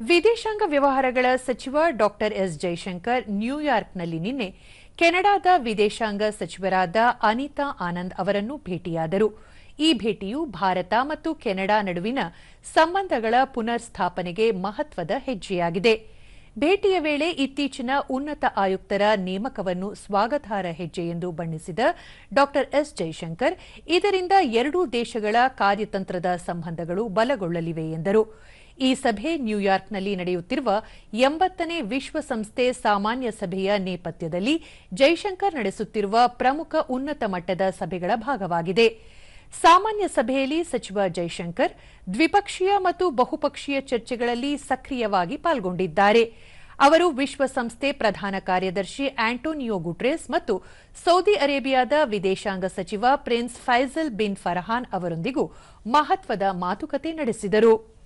ವಿದೇಶಾಂಗ ವ್ಯವಹಾರಗಳ ಸಚಿವ ಡಾಕ್ಟರ್ ಎಸ್ ಜೈಶಂಕರ್ ನ್ಯೂಯಾರ್ಕ್ನಲ್ಲಿ ನಿನ್ನೆ ಕೆನಡಾದ ವಿದೇಶಾಂಗ ಸಚಿವರಾದ ಅನಿತಾ ಆನಂದ್ ಅವರನ್ನು ಭೇಟಿಯಾದರು. ಈ ಭೇಟಿಯು ಭಾರತ ಮತ್ತು ಕೆನಡಾ ನಡುವಿನ ಸಂಬಂಧಗಳ ಪುನರ್ ಸ್ಥಾಪನೆಗೆ ಮಹತ್ವದ ಹೆಜ್ಜೆಯಾಗಿದೆ. ಭೇಟಿಯ ವೇಳೆ ಇತ್ತೀಚಿನ ಉನ್ನತ ಆಯುಕ್ತರ ನೇಮಕವನ್ನು ಸ್ವಾಗತಾರ್ಹ ಹೆಜ್ಜೆ ಎಂದು ಬಣ್ಣಿಸಿದ ಡಾಕ್ಟರ್ ಎಸ್ ಜೈಶಂಕರ್, ಇದರಿಂದ ಎರಡೂ ದೇಶಗಳ ಕಾರ್ಯತಂತ್ರದ ಸಂಬಂಧಗಳು ಬಲಗೊಳ್ಳಲಿವೆ ಎಂದರು. ಈ ಸಭೆ ನ್ಯೂಯಾರ್ಕ್ನಲ್ಲಿ ನಡೆಯುತ್ತಿರುವ ಎಂಬತ್ತನೇ ವಿಶ್ವಸಂಸ್ಥೆ ಸಾಮಾನ್ಯ ಸಭೆಯ ನೇಪಥ್ಯದಲ್ಲಿ ಜೈಶಂಕರ್ ನಡೆಸುತ್ತಿರುವ ಪ್ರಮುಖ ಉನ್ನತ ಮಟ್ಟದ ಸಭೆಗಳ ಭಾಗವಾಗಿದೆ. ಸಾಮಾನ್ಯ ಸಭೆಯಲ್ಲಿ ಸಚಿವ ಜೈಶಂಕರ್ ದ್ವಿಪಕ್ಷೀಯ ಮತ್ತು ಬಹುಪಕ್ಷೀಯ ಚರ್ಚೆಗಳಲ್ಲಿ ಸಕ್ರಿಯವಾಗಿ ಪಾಲ್ಗೊಂಡಿದ್ದಾರೆ. ಅವರು ವಿಶ್ವಸಂಸ್ಥೆ ಪ್ರಧಾನ ಕಾರ್ಯದರ್ಶಿ ಆಂಟೋನಿಯೋ ಗುಟ್ರೆಸ್ ಮತ್ತು ಸೌದಿ ಅರೇಬಿಯಾದ ವಿದೇಶಾಂಗ ಸಚಿವ ಪ್ರಿನ್ಸ್ ಫೈಜಲ್ ಬಿನ್ ಫರಹಾನ್ ಅವರೊಂದಿಗೂ ಮಹತ್ವದ ಮಾತುಕತೆ ನಡೆಸಿದರು.